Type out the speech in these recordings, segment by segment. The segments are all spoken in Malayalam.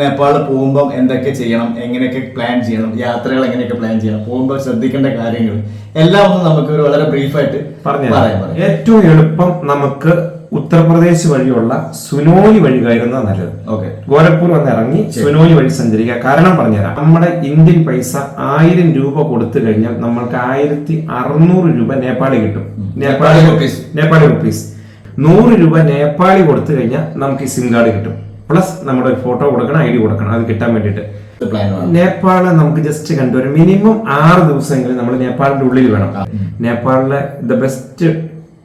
നേപ്പാൾ പോകുമ്പോൾ എന്തൊക്കെ ചെയ്യണം എങ്ങനെയൊക്കെ പ്ലാൻ ചെയ്യണം യാത്രകൾ എങ്ങനെയൊക്കെ പ്ലാൻ ചെയ്യണം പോകുമ്പോൾ ശ്രദ്ധിക്കേണ്ട കാര്യങ്ങൾ എല്ലാം ഒന്നും നമുക്ക് ഒരു വളരെ ബ്രീഫായിട്ട് പറഞ്ഞു. ഏറ്റവും എളുപ്പം നമുക്ക് ഉത്തർപ്രദേശ് വഴിയുള്ള സുനോലി വഴി കയറുന്നത് നല്ലത്. ഓക്കെ ഗോരഖ്പൂർ വന്ന് ഇറങ്ങി സുനോലി വഴി സഞ്ചരിക്കുക. കാരണം പറഞ്ഞുതരാം നമ്മുടെ ഇന്ത്യൻ പൈസ ആയിരം രൂപ കൊടുത്തു കഴിഞ്ഞാൽ നമ്മൾക്ക് ആയിരത്തി അറുന്നൂറ് രൂപ നേപ്പാളി കിട്ടും. നേപ്പാളി rupees. നേപ്പാളി റുപ്പീസ്. നൂറ് രൂപ നേപ്പാളി കൊടുത്തു കഴിഞ്ഞാൽ നമുക്ക് ഈ സിം കാർഡ് കിട്ടും. പ്ലസ് നമ്മുടെ ഒരു ഫോട്ടോ കൊടുക്കണം ഐ ഡി കൊടുക്കണം. അത് കിട്ടാൻ വേണ്ടിയിട്ട്. നേപ്പാൾ നമുക്ക് ജസ്റ്റ് കണ്ടുവരും മിനിമം ആറ് ദിവസമെങ്കിലും നമ്മൾ നേപ്പാളിന്റെ ഉള്ളിൽ വേണം. നേപ്പാളിലെ ദ ബെസ്റ്റ്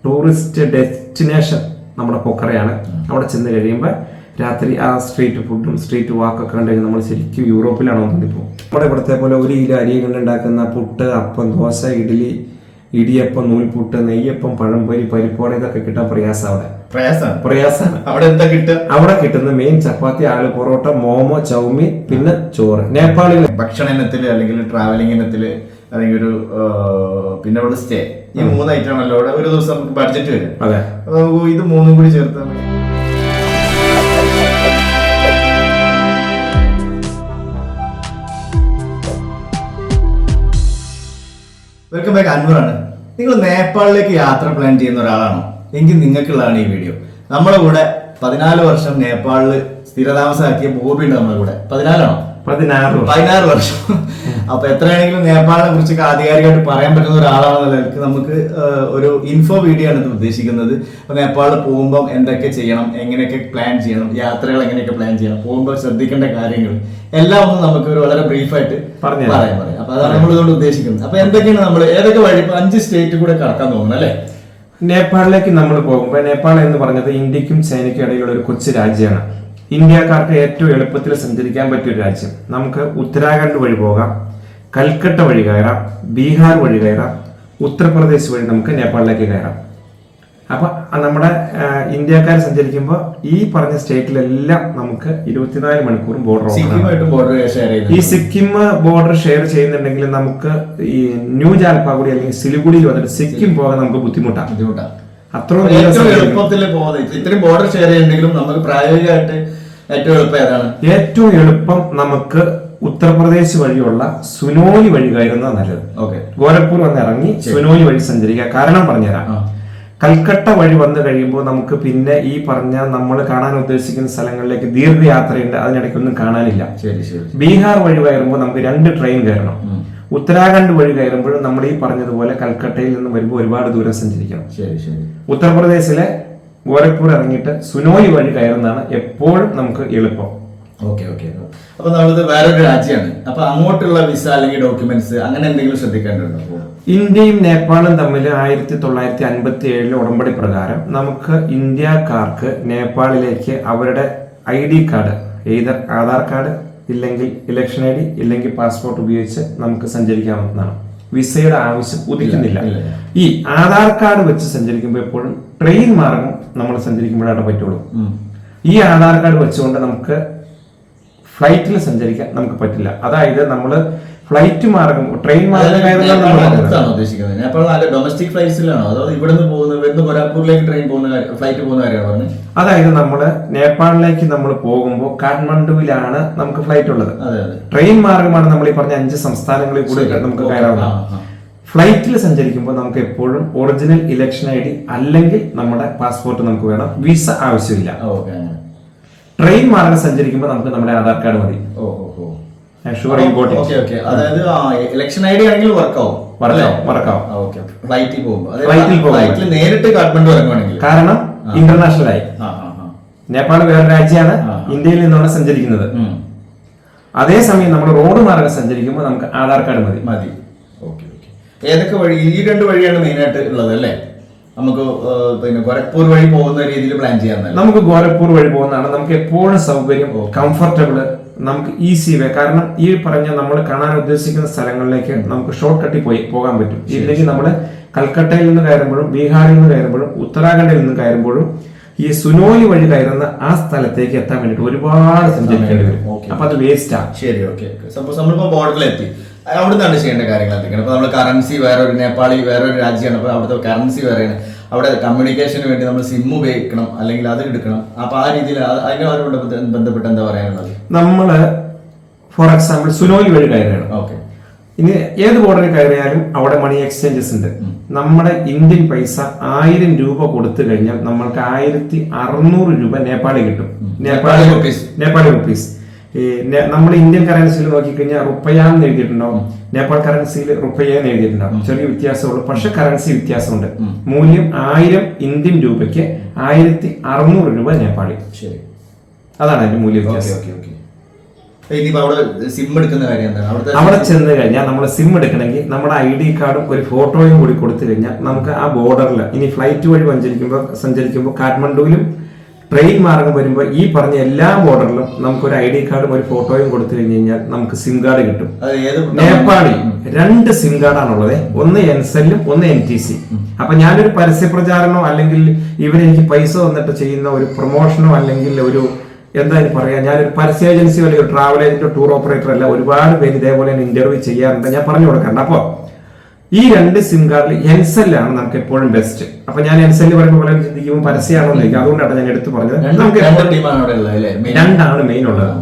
ടൂറിസ്റ്റ് ഡെസ്റ്റിനേഷൻ നമ്മുടെ പൊക്കറയാണ്. അവിടെ ചെന്ന് കഴിയുമ്പോൾ രാത്രി ആ സ്ട്രീറ്റ് ഫുഡും സ്ട്രീറ്റ് വാക്കൊക്കെ കണ്ടു കഴിഞ്ഞാൽ നമ്മൾ ശരിക്കും യൂറോപ്പിലാണോ തോന്നിപ്പോ നമ്മുടെ ഇവിടുത്തെ പോലെ ഒരു കിലോ അരി കൊണ്ടുണ്ടാക്കുന്ന പുട്ട് അപ്പം ദോശ ഇഡ്ഡലി ഇടിയപ്പം നൂൽപുട്ട് നെയ്യപ്പം പഴംപൊരി പരിപ്പോടെ ഇതൊക്കെ കിട്ടാൻ പ്രയാസം അവിടെ. പ്രയാസമാണ് അവിടെ എന്താ കിട്ടുക? അവിടെ കിട്ടുന്ന മെയിൻ ചപ്പാത്തി ആൾ പൊറോട്ട മോമോ ചൗമി പിന്നെ ചോറ്. നേപ്പാളിൽ ഭക്ഷണ ഇനത്തിൽ അല്ലെങ്കിൽ ട്രാവലിംഗ് ഇനത്തിൽ അല്ലെങ്കിൽ ഒരു പിന്നെ അവിടെ സ്റ്റേ ഈ മൂന്ന് ഐറ്റം ആണല്ലോ. അവിടെ ഒരു ദിവസം നമുക്ക് ബഡ്ജറ്റ് വരും. അതെ. ഇത് മൂന്നും കൂടി ചേർത്ത് മതി. വെൽക്കം ബാക്ക് അൻവറാണ്. നിങ്ങൾ നേപ്പാളിലേക്ക് യാത്ര പ്ലാൻ ചെയ്യുന്ന ഒരാളാണോ? എങ്കിൽ നിങ്ങൾക്കുള്ളതാണ് ഈ വീഡിയോ നമ്മുടെ കൂടെ പതിനാല് വർഷം നേപ്പാളിൽ സ്ഥിരതാമസമാക്കിയ ബോബി ഉണ്ട് നമ്മുടെ കൂടെ. പതിനാലാണോ? പതിനാറ്. പതിനാറ് വർഷം. അപ്പൊ എത്രയാണെങ്കിലും നേപ്പാളിനെ കുറിച്ചൊക്കെ ആധികാരികമായിട്ട് പറയാൻ പറ്റുന്ന ഒരാളാണെന്ന നിലയ്ക്ക് നമുക്ക് ഒരു ഇൻഫോ വീഡിയോ ആണ് ഇത് ഉദ്ദേശിക്കുന്നത്. അപ്പൊ നേപ്പാളിൽ പോകുമ്പോൾ എന്തൊക്കെ ചെയ്യണം എങ്ങനെയൊക്കെ പ്ലാൻ ചെയ്യണം യാത്രകൾ എങ്ങനെയൊക്കെ പ്ലാൻ ചെയ്യണം പോകുമ്പോൾ ശ്രദ്ധിക്കേണ്ട കാര്യങ്ങൾ എല്ലാം ഒന്ന് നമുക്ക് ഒരു വളരെ ബ്രീഫായിട്ട് പറഞ്ഞു പറയാം. അപ്പൊ അതാണ് നമ്മൾ ഇതുകൊണ്ട് ഉദ്ദേശിക്കുന്നത്. അപ്പൊ എന്തൊക്കെയാണ് നമ്മൾ ഏതൊക്കെ വഴി അഞ്ച് സ്റ്റേറ്റ് കൂടെ കടക്കാൻ തോന്നുന്നു അല്ലേ? നേപ്പാളിലേക്ക് നമ്മൾ പോകുമ്പോൾ നേപ്പാൾ എന്ന് പറഞ്ഞത് ഇന്ത്യക്കും ചൈനയ്ക്കും ഇടയിലുള്ള ഒരു കൊച്ചു രാജ്യമാണ്. ഇന്ത്യക്കാർക്ക് ഏറ്റവും എളുപ്പത്തിൽ സഞ്ചരിക്കാൻ പറ്റിയ ഒരു രാജ്യം. നമുക്ക് ഉത്തരാഖണ്ഡ് വഴി പോകാം കൽക്കട്ട വഴി കയറാം ബീഹാർ വഴി കയറാം ഉത്തർപ്രദേശ് വഴി നമുക്ക് നേപ്പാളിലേക്ക് കയറാം. അപ്പൊ നമ്മുടെ ഇന്ത്യക്കാർ സഞ്ചരിക്കുമ്പോൾ ഈ പറഞ്ഞ സ്റ്റേറ്റിലെല്ലാം നമുക്ക് ഇരുപത്തിനാല് മണിക്കൂറും ബോർഡർ ബോർഡർ ഈ സിക്കിം ബോർഡർ ഷെയർ ചെയ്യുന്നുണ്ടെങ്കിൽ നമുക്ക് ഈ ന്യൂ ജാൽപാഗുഡി അല്ലെങ്കിൽ സിലിഗുഡിയിൽ വന്നിട്ട് സിക്കിം പോകാൻ നമുക്ക് ബുദ്ധിമുട്ടാണ് ബുദ്ധിമുട്ടാണ് അത്രയും. എളുപ്പത്തിൽ പോകുന്നത് ഇത്രയും ബോർഡർ ഷെയർ ചെയ്യുന്നുണ്ടെങ്കിലും നമുക്ക് പ്രായോഗികമായിട്ട് ഏറ്റവും എളുപ്പം ഏതാണ്? ഏറ്റവും എളുപ്പം നമുക്ക് ഉത്തർപ്രദേശ് വഴിയുള്ള സുനോലി വഴി കയറുന്നത് നല്ലത്. ഓക്കെ. ഗോരഖ്പൂർ വന്ന് ഇറങ്ങി സുനോലി വഴി സഞ്ചരിക്കുക കാരണം പറഞ്ഞുതരാം. കൽക്കട്ട വഴി വന്നു കഴിയുമ്പോൾ നമുക്ക് പിന്നെ ഈ പറഞ്ഞ നമ്മൾ കാണാൻ ഉദ്ദേശിക്കുന്ന സ്ഥലങ്ങളിലേക്ക് ദീർഘയാത്രയുണ്ട്. അതിനിടയ്ക്കൊന്നും കാണാനില്ല. ശരി ശരി ബീഹാർ വഴി കയറുമ്പോൾ നമുക്ക് രണ്ട് ട്രെയിൻ കയറണം. ഉത്തരാഖണ്ഡ് വഴി കയറുമ്പോഴും നമ്മൾ ഈ പറഞ്ഞതുപോലെ കൽക്കട്ടയിൽ നിന്ന് വരുമ്പോൾ ഒരുപാട് ദൂരം സഞ്ചരിക്കണം. ശരി ശരി. ഉത്തർപ്രദേശിലെ ഗോരഖ്പൂർ ഇറങ്ങിയിട്ട് സുനോയി വഴി കയറുന്നതാണ് എപ്പോഴും നമുക്ക് എളുപ്പം. ഓക്കെ ഓക്കെ അപ്പൊ നമ്മളിത് വേറൊരു രാജ്യമാണ്. അപ്പൊ അങ്ങോട്ടുള്ള വിസ അല്ലെങ്കിൽ ഡോക്യുമെന്റ്സ് അങ്ങനെ എന്തെങ്കിലും ശ്രദ്ധിക്കേണ്ടതുണ്ടോ? ഇന്ത്യയും നേപ്പാളും തമ്മിൽ ആയിരത്തി തൊള്ളായിരത്തി അൻപത്തി ഏഴിലെ ഉടമ്പടി പ്രകാരം നമുക്ക് ഇന്ത്യക്കാർക്ക് നേപ്പാളിലേക്ക് അവരുടെ I D card either Aadhaar card ഇല്ലെങ്കിൽ ഇലക്ഷൻ ഐ ഡി ഇല്ലെങ്കിൽ പാസ്പോർട്ട് ഉപയോഗിച്ച് നമുക്ക് സഞ്ചരിക്കാവുന്നതാണ്. വിസയുടെ ആവശ്യം ഉദിക്കുന്നില്ല. ഈ ആധാർ കാർഡ് വെച്ച് സഞ്ചരിക്കുമ്പോൾ എപ്പോഴും ട്രെയിൻ മാർഗം നമ്മൾ സഞ്ചരിക്കുമ്പോഴാണ് പറ്റുള്ളൂ. ഈ ആധാർ കാർഡ് വെച്ചുകൊണ്ട് നമുക്ക് ഫ്ലൈറ്റിൽ സഞ്ചരിക്കാൻ നമുക്ക് പറ്റില്ല. അതായത് നമ്മൾ ഫ്ലൈറ്റ് മാർഗം ട്രെയിൻ മാർഗം ഡൊമസ്റ്റിക് ഫ്ലൈറ്റ്സിലാണോ അതോ നിന്ന് പോകുന്ന ഇവിടുന്ന് ഗോരാഖ്പൂരിലേക്ക് ട്രെയിൻ പോകുന്ന ഫ്ലൈറ്റ് പോകുന്ന കാര്യമാണ് അതായത് നമ്മൾ നേപ്പാളിലേക്ക് നമ്മൾ പോകുമ്പോൾ കാഠ്മണ്ഡുവിലാണ് നമുക്ക് ഫ്ലൈറ്റ് ഉള്ളത്. ട്രെയിൻ മാർഗമാണ് നമ്മൾ ഈ പറഞ്ഞ അഞ്ച് സംസ്ഥാനങ്ങളിൽ കൂടി. നമുക്ക്. കയറാവുന്നത്. ഫ്ലൈറ്റിൽ സഞ്ചരിക്കുമ്പോൾ നമുക്ക് എപ്പോഴും ഒറിജിനൽ ഇലക്ഷൻ ഐ ഡി അല്ലെങ്കിൽ നമ്മുടെ പാസ്പോർട്ട് നമുക്ക് വേണം. വിസ ആവശ്യമില്ല. ഓക്കെ ട്രെയിൻ മാർഗം സഞ്ചരിക്കുമ്പോൾ നമുക്ക് നമ്മുടെ ആധാർ കാർഡ് മതി. ഓ ഓ ഷുവർ അതായത് ഇലക്ഷൻ ഐ ഡി ആണെങ്കിൽ വർക്ക് ആവും വർക്കാവും വർക്കാവും ഓക്കെ ഫ്ലൈറ്റിൽ പോകുമ്പോൾ ഫ്ലൈറ്റിൽ പോകുമ്പോൾ. ഫ്ലൈറ്റിൽ നേരിട്ട് കാഠ്മണ്ഡു ഇറങ്ങുവാണെങ്കിൽ. കാരണം ഇന്റർനാഷണൽ ആയി. നേപ്പാൾ വേറെ രാജ്യമാണ്. ഇന്ത്യയിൽ നിന്നാണ് സഞ്ചരിക്കുന്നത്. അതേസമയം നമ്മൾ റോഡ് മാർഗം സഞ്ചരിക്കുമ്പോൾ നമുക്ക് ആധാർ കാർഡ് മതി. മതി. Okay okay. ഏതൊക്കെ വഴി? ഈ രണ്ട് വഴിയാണ് മെയിൻ ആയിട്ട് ഉള്ളത് അല്ലേ? നമുക്ക് പിന്നെ ഗോരഖ്പൂർ വഴി പോകുന്ന രീതിയിൽ പ്ലാൻ ചെയ്യാൻ നമുക്ക് ഗോരഖ്പൂർ വഴി പോകുന്നതാണ്. നമുക്ക് എപ്പോഴും സൗകര്യം കംഫർട്ടബിൾ നമുക്ക് ഈസി വേ കാരണം ഈ പറഞ്ഞ നമ്മൾ കാണാൻ ഉദ്ദേശിക്കുന്ന സ്ഥലങ്ങളിലേക്ക് നമുക്ക് ഷോർട്ട് കട്ടി പോയി പോകാൻ പറ്റും. ഇല്ലെങ്കിൽ നമ്മൾ കൽക്കട്ടയിൽ നിന്ന് കയറുമ്പോഴും ബീഹാറിൽ നിന്ന് കയറുമ്പോഴും ഉത്തരാഖണ്ഡിൽ നിന്ന് കയറുമ്പോഴും ഈ സുനോലി വഴി കയറുന്ന ആ സ്ഥലത്തേക്ക് എത്താൻ വേണ്ടിയിട്ട് ഒരുപാട് സഞ്ചരിക്കേണ്ടി വരും. അപ്പൊ അത് വേസ്റ്റാ ശരി ഓക്കെ. സപ്പോസ് നമ്മളിപ്പോ എത്തി അവിടെ നിന്നാണ് ചെയ്യേണ്ട കാര്യങ്ങൾ എന്തൊക്കെയാണ് അപ്പൊ നമ്മൾ കറൻസി വേറെ ഒരു നേപ്പാളി വേറെ ഒരു രാജ്യമാണ്. അപ്പൊ അവിടുത്തെ കറൻസി വേറെയാണ്. അവിടെ കമ്മ്യൂണിക്കേഷന് വേണ്ടി നമ്മൾ സിം ഉപയോഗിക്കണം അല്ലെങ്കിൽ അത് എടുക്കണം. അപ്പൊ ആ രീതിയിൽ അത് അതിനോട് ബന്ധപ്പെട്ട് എന്താ പറയാനുള്ളത്? നമ്മൾ ഫോർ എക്സാമ്പിൾ സുനോയിൽ വഴി കയറുകയാണ്. ഓക്കെ. ഇനി ഏത് ബോർഡറിൽ കയറിയാലും അവിടെ മണി എക്സ്ചേഞ്ചസ് ഉണ്ട്. നമ്മുടെ ഇന്ത്യൻ പൈസ ആയിരം രൂപ കൊടുത്തു കഴിഞ്ഞാൽ നമ്മൾക്ക് ആയിരത്തി അറുന്നൂറ് രൂപ നേപ്പാളി കിട്ടും. നേപ്പാളി റുപ്പീസ് നേപ്പാളി റുപ്പീസ് ഈ നമ്മൾ നമ്മുടെ ഇന്ത്യൻ കറൻസിയിൽ നോക്കിക്കഴിഞ്ഞാൽ റുപ്പയാന്ന് എഴുതിയിട്ടുണ്ടാവും. നേപ്പാൾ കറൻസിയിൽ റുപ്പയെന്ന് എഴുതിയിട്ടുണ്ടാവും. ചെറിയ വ്യത്യാസമുള്ളൂ. പക്ഷെ കറൻസി വ്യത്യാസമുണ്ട്. മൂല്യം ആയിരം ഇന്ത്യൻ രൂപയ്ക്ക് ആയിരത്തി അറുന്നൂറ് രൂപ നേപ്പാളിൽ. ശരി. അതാണ് അതിന്റെ മൂല്യ വ്യത്യാസം. അവിടെ ചെന്ന് കഴിഞ്ഞാൽ നമ്മൾ സിം എടുക്കണമെങ്കിൽ നമ്മുടെ ഐ ഡി കാർഡും ഒരു ഫോട്ടോയും കൂടി കൊടുത്തു കഴിഞ്ഞാൽ നമുക്ക് ആ ബോർഡറിൽ ഇനി ഫ്ലൈറ്റ് വഴി സഞ്ചരിക്കുമ്പോൾ സഞ്ചരിക്കുമ്പോൾ കാഠ്മണ്ഡുവിലും ട്രെയിൻ മാർഗം വരുമ്പോൾ ഈ പറഞ്ഞ എല്ലാ ബോർഡറിലും നമുക്ക് ഒരു ഐ ഡി കാർഡും ഒരു ഫോട്ടോയും കൊടുത്തു കഴിഞ്ഞ് കഴിഞ്ഞാൽ നമുക്ക് സിം കാർഡ് കിട്ടും. നേപ്പാളി രണ്ട് സിം കാർഡാണുള്ളത് ഒന്ന് എൻസെല്ലും ഒന്ന് എൻ ടി സി അപ്പൊ ഞാനൊരു പരസ്യ പ്രചാരണോ അല്ലെങ്കിൽ ഇവരെനിക്ക് പൈസ വന്നിട്ട് ചെയ്യുന്ന ഒരു പ്രൊമോഷനോ അല്ലെങ്കിൽ ഒരു എന്താ പറയാ ഞാനൊരു പരസ്യ ഏജൻസിയോ അല്ലെങ്കിൽ ട്രാവൽ ഏജന്റോ ടൂർ ഓപ്പറേറ്റർ അല്ല ഒരുപാട് പേര് ഇതേപോലെ ഇന്റർവ്യൂ ചെയ്യാറുണ്ട്. ഞാൻ പറഞ്ഞു കൊടുക്കണ്ട. അപ്പോ ഈ രണ്ട് സിം കാർഡിൽ എൻസെല്ലാണ് നമുക്ക് എപ്പോഴും ബെസ്റ്റ് അപ്പൊ ഞാൻ എൻസെല്ല് പറയുമ്പോൾ പലരും ചിന്തിക്കുമ്പോൾ പരസ്യമാണോ എന്ന് അതുകൊണ്ടാണ് ഞാൻ എടുത്തു പറഞ്ഞത്. നമുക്ക് രണ്ടാണ് മെയിൻ ഉള്ളത്.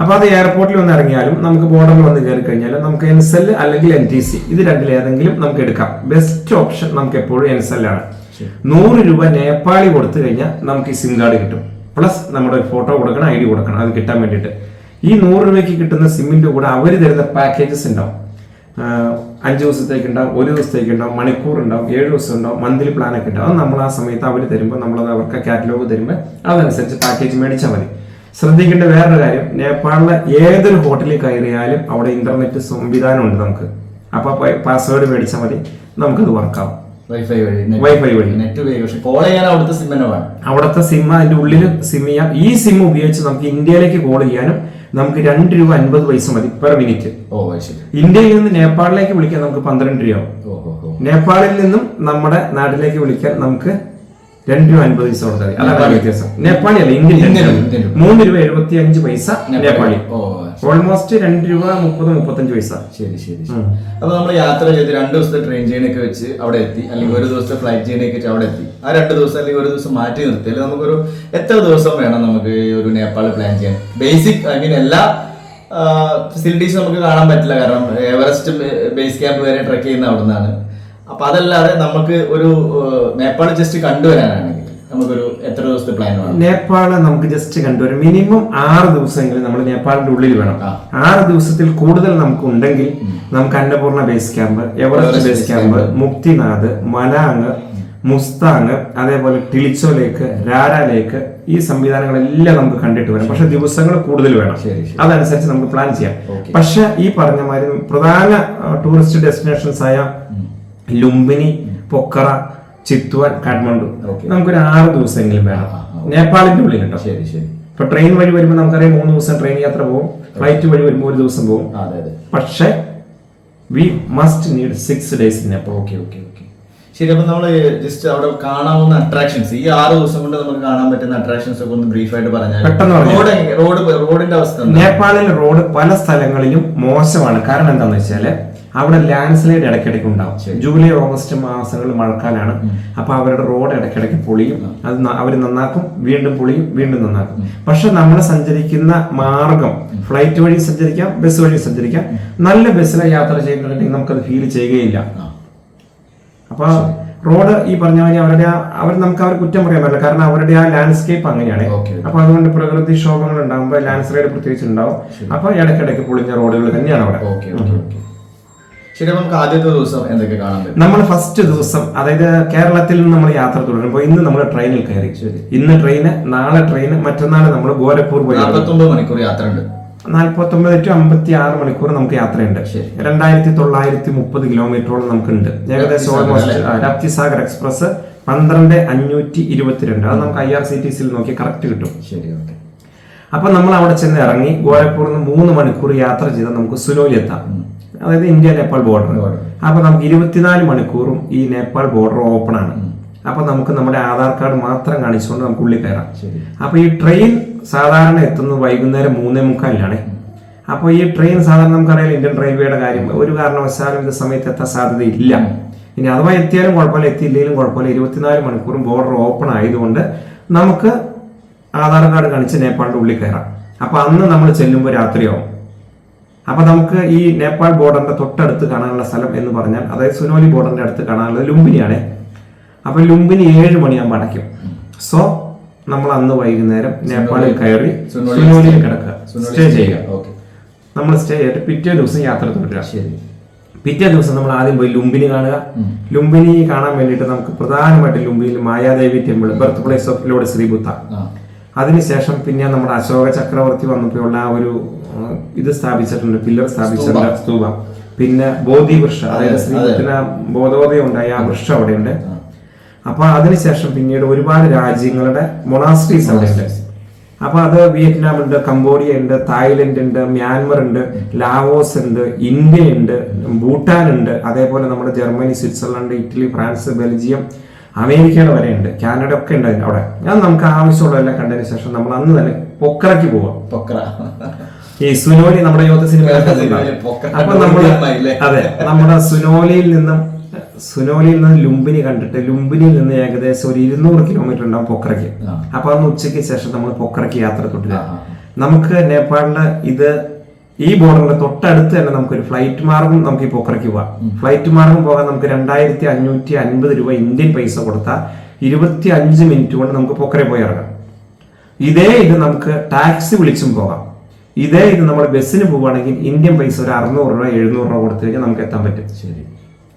അപ്പൊ അത് എയർപോർട്ടിൽ വന്ന് ഇറങ്ങിയാലും നമുക്ക് ബോർഡറിൽ വന്ന് കയറി കഴിഞ്ഞാലും നമുക്ക് എൻസെൽ അല്ലെങ്കിൽ എൻ ടി സി ഇത് രണ്ടിൽ ഏതെങ്കിലും നമുക്ക് എടുക്കാം. ബെസ്റ്റ് ഓപ്ഷൻ നമുക്ക് എപ്പോഴും എൻസെൽ ആണ്. നൂറ് രൂപ നേപ്പാളി കൊടുത്തു കഴിഞ്ഞാൽ നമുക്ക് ഈ സിം കാർഡ് കിട്ടും. പ്ലസ് നമ്മുടെ ഫോട്ടോ കൊടുക്കണം ഐ ഡി കൊടുക്കണം. അത് കിട്ടാൻ വേണ്ടിയിട്ട്. ഈ നൂറ് രൂപയ്ക്ക് കിട്ടുന്ന സിമ്മിന്റെ കൂടെ അവർ തരുന്ന പാക്കേജസ് ഉണ്ടാവും. അഞ്ച് ദിവസത്തേക്ക് ഉണ്ടാവും ഒരു ദിവസത്തേക്ക് ഉണ്ടാവും മണിക്കൂർ ഉണ്ടാവും ഏഴ് ദിവസം ഉണ്ടാവും മന്ത്ലി പ്ലാൻ ഒക്കെ ഉണ്ടാവും. നമ്മൾ ആ സമയത്ത് അവർ തരുമ്പോൾ നമ്മളത് അവർക്ക് കാറ്റലോഗ് തരുമ്പോൾ അതനുസരിച്ച് പാക്കേജ് മേടിച്ചാൽ മതി. ശ്രദ്ധിക്കേണ്ട വേറൊരു കാര്യം നേപ്പാളിലെ ഏതൊരു ഹോട്ടലിൽ കയറിയാലും അവിടെ ഇന്റർനെറ്റ് സംവിധാനം ഉണ്ട് നമുക്ക് അപ്പോൾ പാസ്വേഡ് മേടിച്ചാൽ മതി നമുക്കത് വർക്കാവും വൈഫൈ വഴി വൈഫൈ വഴി. നെറ്റ് ഉപയോഗിക്കും പക്ഷെ കോൾ ചെയ്യാൻ അവിടുത്തെ സിം തന്നെ വേണം. അവിടുത്തെ സിം അതിന്റെ ഉള്ളിൽ സിം ചെയ്യാം. ഈ സിം ഉപയോഗിച്ച് നമുക്ക് ഇന്ത്യയിലേക്ക് കോൾ ചെയ്യാനും നമുക്ക് രണ്ട് രൂപ അൻപത് പൈസ മതി പെർ മിനിറ്റ്. ഓ ശരി. ഇന്ത്യയിൽ നിന്ന് നേപ്പാളിലേക്ക് വിളിക്കാൻ നമുക്ക് പന്ത്രണ്ട് രൂപ. നേപ്പാളിൽ നിന്നും നമ്മുടെ നാട്ടിലേക്ക് വിളിക്കാൻ നമുക്ക് രണ്ട് രൂപ അൻപത് പൈസ കൊടുത്താൽ മതി. അതാണ് വ്യത്യാസം. നേപ്പാളി അല്ല ഇന്ത്യൻ. മൂന്ന് രൂപ എഴുപത്തി അഞ്ച് പൈസ നേപ്പാളി. ഓ ഓൾമോസ്റ്റ് രണ്ട് രൂപ മുപ്പത് മുപ്പത്തഞ്ച് പൈസ. ശരി ശരി അപ്പൊ നമ്മൾ യാത്ര ചെയ്ത് രണ്ട് ദിവസത്തെ ട്രെയിൻ ജേണിയൊക്കെ വെച്ച് അവിടെ എത്തി. അല്ലെങ്കിൽ ഒരു ദിവസത്തെ ഫ്ലൈറ്റ് ജേണിയൊക്കെ വെച്ച് അവിടെ എത്തി. ആ രണ്ട് ദിവസം അല്ലെങ്കിൽ ഒരു ദിവസം മാറ്റി നിർത്തി. അല്ലെങ്കിൽ നമുക്കൊരു എത്ര ദിവസം വേണം നമുക്ക് ഈ ഒരു നേപ്പാൾ പ്ലാൻ ചെയ്യാൻ? ബേസിക് ഐ മീൻ എല്ലാ ഫെസിലിറ്റീസ് നമുക്ക് കാണാൻ പറ്റില്ല. കാരണം എവറസ്റ്റ് ബേസ് ക്യാമ്പ് വരെ ട്രക്ക് ചെയ്യുന്ന അവിടെ നിന്നാണ് അപ്പൊ അതല്ലാതെ നമുക്ക് ഒരു നേപ്പാൾ ജസ്റ്റ് കണ്ടുവരാനാണെങ്കിൽ നമുക്കൊരു എത്ര ദിവസത്തെ പ്ലാൻ വേണം? നേപ്പാൾ നമുക്ക് ജസ്റ്റ് കണ്ടുവരും മിനിമം ആറ് ദിവസമെങ്കിലും നമ്മൾ നേപ്പാളിന്റെ ഉള്ളിൽ വേണം. ആറ് ദിവസത്തിൽ കൂടുതൽ നമുക്ക് ഉണ്ടെങ്കിൽ നമുക്ക് Annapurna base camp Everest base camp Muktinath Malang Mustang അതേപോലെ ടിളിച്ചോ ലേക്ക് രാര ലേക്ക് ഈ സംവിധാനങ്ങളെല്ലാം നമുക്ക് കണ്ടിട്ട് വരാം. പക്ഷെ ദിവസങ്ങൾ കൂടുതൽ വേണം. അതനുസരിച്ച് നമുക്ക് പ്ലാൻ ചെയ്യാം. പക്ഷെ ഈ പറഞ്ഞ മാതിരി പ്രധാന ടൂറിസ്റ്റ് ഡെസ്റ്റിനേഷൻസ് ആയ ലുംബിനി പൊക്കറ ചിത്വാൻ കാഠ്മണ്ഡു. നമുക്കൊരു ആറ് ദിവസമെങ്കിലും വേണം. നേപ്പാളിന്റെ ഉള്ളിൽ കേട്ടോ. ശരി ശരി. ഇപ്പൊ ട്രെയിൻ വഴി വരുമ്പോൾ നമുക്കറിയാം മൂന്ന് ദിവസം ട്രെയിൻ യാത്ര പോകും. ഫ്ലൈറ്റ് വഴി വരുമ്പോൾ ഒരു ദിവസം പോകും. പക്ഷെ we must need six days Nepal. Okay okay okay. ശരി അപ്പൊ നമ്മൾ ജസ്റ്റ് അവിടെ കാണാവുന്ന അട്രാക്ഷൻസ് ഈ ആറ് ദിവസം കൊണ്ട് നമുക്ക് കാണാൻ പറ്റുന്ന അട്രാക്ഷൻസ് ഒക്കെ ഒന്ന് ബ്രീഫ് ആയിട്ട് പറഞ്ഞാൽ. റോഡ് റോഡ് റോഡിന്റെ അവസ്ഥ? നേപ്പാളിൽ റോഡ് പല സ്ഥലങ്ങളിലും മോശമാണ്. കാരണം എന്താണെന്ന് വെച്ചാൽ അവിടെ ലാൻഡ് സ്ലൈഡ് ഇടയ്ക്കിടയ്ക്ക് ഉണ്ടാവും. ജൂലൈ ഓഗസ്റ്റ് മാസങ്ങളിൽ മഴക്കാലാണ്. അപ്പൊ അവരുടെ റോഡ് ഇടയ്ക്കിടയ്ക്ക് പൊളിയും. അത് അവർ നന്നാക്കും വീണ്ടും പൊളിയും വീണ്ടും നന്നാക്കും. പക്ഷെ നമ്മൾ സഞ്ചരിക്കുന്ന മാർഗം ഫ്ലൈറ്റ് വഴി സഞ്ചരിക്കാം ബസ് വഴി സഞ്ചരിക്കാം. നല്ല ബസ്സിലെ യാത്ര ചെയ്യുന്നുണ്ടെങ്കിൽ നമുക്കത് ഫീൽ ചെയ്യുകയില്ല. അപ്പോൾ അപ്പൊ റോഡ് ഈ പറഞ്ഞ മാതിരി അവരുടെ ആ- അവർ നമുക്ക് അവർ കുറ്റം പറയാൻ പറ്റില്ല. കാരണം അവരുടെ ആ ലാൻഡ്സ്കേപ്പ് അങ്ങനെയാണ്. അപ്പൊ അതുകൊണ്ട് പ്രകൃതി ക്ഷോഭങ്ങൾ ഉണ്ടാകുമ്പോൾ ലാൻഡ് സ്ലൈഡ് പ്രത്യേകിച്ച് ഉണ്ടാവും. അപ്പൊ ഇടയ്ക്കിടയ്ക്ക് പൊളിഞ്ഞ റോഡുകൾ തന്നെയാണ് അവിടെ. Okay okay okay. ശരി അപ്പൊ നമുക്ക് ആദ്യത്തെ ദിവസം എന്തൊക്കെ കാണാൻ പറ്റും? നമ്മൾ ഫസ്റ്റ് ദിവസം അതായത് കേരളത്തിൽ നിന്ന് നമ്മൾ യാത്ര തുടരുമ്പോൾ ഇന്ന് നമ്മൾ ട്രെയിനിൽ കയറി. ഇന്ന് ട്രെയിന് നാളെ ട്രെയിന് മറ്റന്നാൾ നമ്മൾ ഗോരഖ്പൂർ പോയി. നാൽപ്പത്തി ഒമ്പത് മണിക്കൂർ യാത്ര ഉണ്ട് നാൽപ്പത്തി ഒമ്പത് ടു അമ്പത്തി ആറ് മണിക്കൂർ നമുക്ക് യാത്രയുണ്ട്. രണ്ടായിരത്തി തൊള്ളായിരത്തി മുപ്പത് കിലോമീറ്ററോളം നമുക്കുണ്ട്. ഏകദേശം ഓൾമോസ്റ്റ് രപ്തിസാഗർ എക്സ്പ്രസ് പന്ത്രണ്ട് അഞ്ഞൂറ്റി ഇരുപത്തിരണ്ട്. അത് നമുക്ക് ഐ ആർ സി ടി സിയിൽ നോക്കി കറക്റ്റ് കിട്ടും. ശരി ഓക്കെ. അപ്പൊ നമ്മൾ അവിടെ ചെന്ന് ഇറങ്ങി ഗോരഖ്പൂർ നിന്ന് മൂന്ന് മണിക്കൂർ യാത്ര ചെയ്താൽ നമുക്ക് സുനോയിൽ എത്താം. അതായത് ഇന്ത്യ നേപ്പാൾ ബോർഡർ അപ്പോൾ അപ്പൊ നമുക്ക് ഇരുപത്തിനാല് മണിക്കൂറും ഈ നേപ്പാൾ ബോർഡർ ഓപ്പൺ ആണ്. അപ്പോൾ നമുക്ക് നമ്മുടെ ആധാർ കാർഡ് മാത്രം കാണിച്ചുകൊണ്ട് നമുക്ക് ഉള്ളിൽ കയറാം. അപ്പോൾ അപ്പൊ ഈ ട്രെയിൻ സാധാരണ എത്തുന്നത് വൈകുന്നേരം മൂന്നേ മുക്കാലിലാണ് അപ്പോൾ ഈ ട്രെയിൻ സാധാരണ നമുക്കറിയാം ഇന്ത്യൻ റെയിൽവേയുടെ കാര്യം. ഒരു കാരണവശാലും ഇത് സമയത്ത് എത്താൻ സാധ്യതയില്ല. ഇനി അഥവാ എത്തിയാലും കുഴപ്പമില്ല. എത്തിയില്ലെങ്കിലും കുഴപ്പമില്ല. ഇരുപത്തിനാല് മണിക്കൂറും ബോർഡർ ഓപ്പൺ ആയതുകൊണ്ട് നമുക്ക് ആധാർ കാർഡ് കാണിച്ച് നേപ്പാളിന്റെ ഉള്ളിൽ കയറാം. അപ്പോൾ അന്ന് നമ്മൾ ചെല്ലുമ്പോൾ രാത്രിയാവും. അപ്പൊ നമുക്ക് ഈ നേപ്പാൾ ബോർഡറിന്റെ തൊട്ടടുത്ത് കാണാനുള്ള സ്ഥലം എന്ന് പറഞ്ഞാൽ അതായത് സുനോലി ബോർഡറിന്റെ അടുത്ത് കാണാനുള്ളത് ലുംബിനിയാണ്. അപ്പൊ ലുംബിനി ഏഴ് മണിയാകുമ്പോൾ അടയ്ക്കും. സോ നമ്മൾ അന്ന് വൈകുന്നേരം നേപ്പാളിൽ കയറി സുനോലി സുനോലിയിൽ കിടക്കുക. സ്റ്റേ ചെയ്യുക. നമ്മൾ സ്റ്റേ ചെയ്തിട്ട് പിറ്റേ ദിവസം യാത്ര തുടരുക. പിറ്റേ ദിവസം നമ്മൾ ആദ്യം പോയി ലുംബിനി കാണുക. ലുംബിനി കാണാൻ വേണ്ടിയിട്ട് നമുക്ക് പ്രധാനമായിട്ടും ലുംബിനിയിൽ Mayadevi temple birthplace of lord Shri Buddha. അതിനുശേഷം പിന്നെ നമ്മുടെ അശോക ചക്രവർത്തി വന്നപ്പോഴുള്ള ആ ഒരു ഇത് സ്ഥാപിച്ചിട്ടുണ്ട് പില്ലർ സ്ഥാപിച്ചിട്ടുണ്ട് സ്തൂപം. പിന്നെ ബോധി വൃക്ഷ അതായത് അതെ, ശ്രീബുദ്ധന ബോധോദയം ഉണ്ടായ ആ വൃക്ഷം അവിടെയുണ്ട്. അപ്പൊ അതിനുശേഷം പിന്നീട് ഒരുപാട് രാജ്യങ്ങളുടെ മൊണാസ്ട്രീസ് അവിടെയുണ്ട് അപ്പൊ അത് വിയറ്റ്നാം ഉണ്ട് കംബോഡിയ ഉണ്ട് തായ്ലൻഡ് ഉണ്ട് മ്യാൻമർ ഉണ്ട് ലാവോസ് ഉണ്ട് ഇന്ത്യ ഉണ്ട് ഭൂട്ടാൻ ഉണ്ട് അതേപോലെ നമ്മുടെ Germany Switzerland Italy France Belgium അമേരിക്കയുടെ വരെ ഉണ്ട്. കാനഡ ഒക്കെ ഉണ്ട് അവിടെ. ഞാൻ നമുക്ക് ആവശ്യമുള്ളതെല്ലാം കണ്ടതിന് ശേഷം നമ്മൾ അന്ന് തന്നെ പൊക്കറയ്ക്ക് പോവാം. പൊക്ര ഈ സുനോലി നമ്മുടെ യുവത്തെ സിനിമ അപ്പൊ നമ്മൾ ഓർമ്മയില്ലേ? അതെ നമ്മുടെ സുനോലിയിൽ നിന്നും സുനോലിയിൽ നിന്ന് ലുംബിനി കണ്ടിട്ട് ലുംബിനിയിൽ നിന്ന് ഏകദേശം ഒരു ഇരുന്നൂറ് കിലോമീറ്റർ ഉണ്ടാവും പൊക്രയ്ക്ക്. ആ. അപ്പൊ അന്ന് ഉച്ചയ്ക്ക് ശേഷം നമ്മൾ പൊക്രയ്ക്ക് യാത്ര തുടരുക ആ. നമുക്ക് നേപ്പാളിലെ ഇത് ഈ ബോർഡറിന്റെ തൊട്ടടുത്ത് തന്നെ നമുക്ക് ഒരു ഫ്ലൈറ്റ് മാർഗം നമുക്ക് ഈ പൊക്രയ്ക്ക് പോവാം. ഫ്ലൈറ്റ് മാർഗം പോകാൻ നമുക്ക് രണ്ടായിരത്തി അഞ്ഞൂറ്റി അൻപത് രൂപ ഇന്ത്യൻ പൈസ കൊടുത്താൽ ഇരുപത്തി അഞ്ച് മിനിറ്റ് കൊണ്ട് നമുക്ക് പൊക്കരെ പോയി ഇറങ്ങാം. ഇതേ ഇത് നമുക്ക് ടാക്സി വിളിച്ചും പോകാം. ഇതേ ഇത് നമ്മൾ ബസ്സിന് പോവുകയാണെങ്കിൽ ഇന്ത്യൻ പൈസ ഒരു അറുന്നൂറ് രൂപ എഴുന്നൂറ് രൂപ കൊടുത്തു കഴിഞ്ഞാൽ നമുക്ക് എത്താൻ പറ്റും. ശരി.